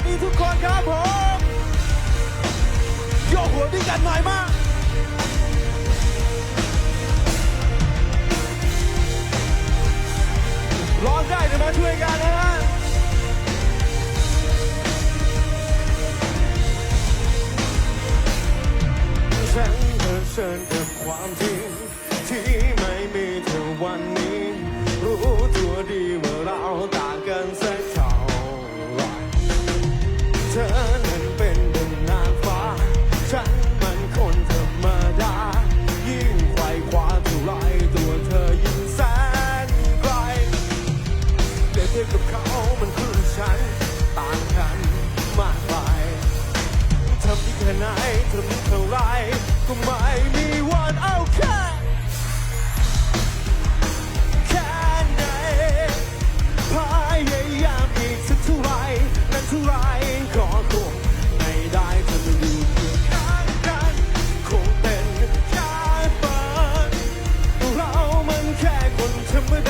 วัสดีทุกคนครับผมโยกหัวด้วยกันหน่อยมากร้องได้เดี๋ยวมาช่วยกันนะฮะฉันเผชิญกับความจริง เทียบกับเขามันคือฉันต่างกันมากมายทำที่แค่ไหนทำเท่าไรก็ไม่มีวันเอาแค่แค่ไหนพยายามอีกสักเท่าไรนั้นเท่าไรก็คงไม่ได้เธอมาอยู่เคียงข้างกันคงเป็นแค่ฝันเรามันแค่คนธรรมดา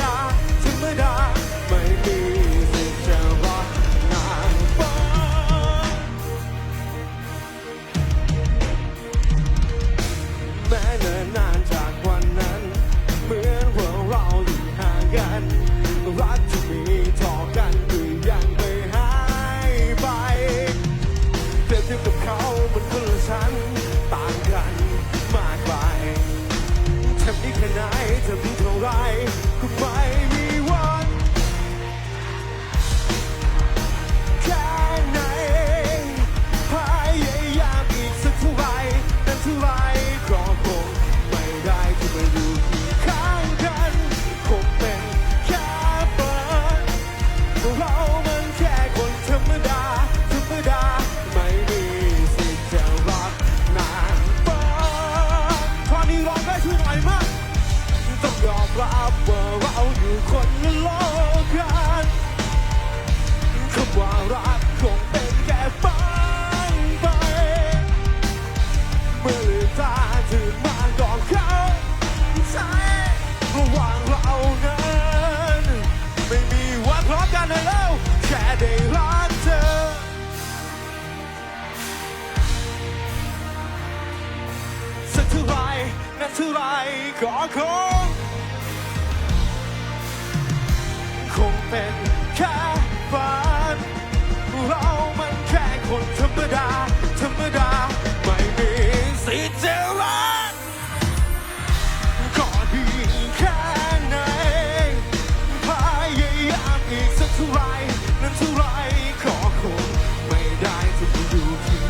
รักที่มีต่อกันคือยังไม่หายไปเปรียบเทียบกับเขามันคนละฉันต่างกันมากไปทำได้แค่ไหนทำได้เท่าไร รับว่าเราอยู่คนละโลกกันคำว่ารักคงเป็นแค่ฝันไป เมื่อลืมตาตื่มาก่อนเขาใช่ระหว่างเรานั้นไม่มีวันพร้อมกันเลยแล้วแค่ได้รักเธอสักเท่าไรนักเท่าไรก็คง ป็นแค่ฝัน เรามันแค่คนธรรมดา ธรรมดา ไม่มีสิทธิ์จะรักก็ดีแค่ไหนพยายามอีกสักเท่าไรนั้นเท่าไรขอคนไม่ได้ที่จะอยู่ที่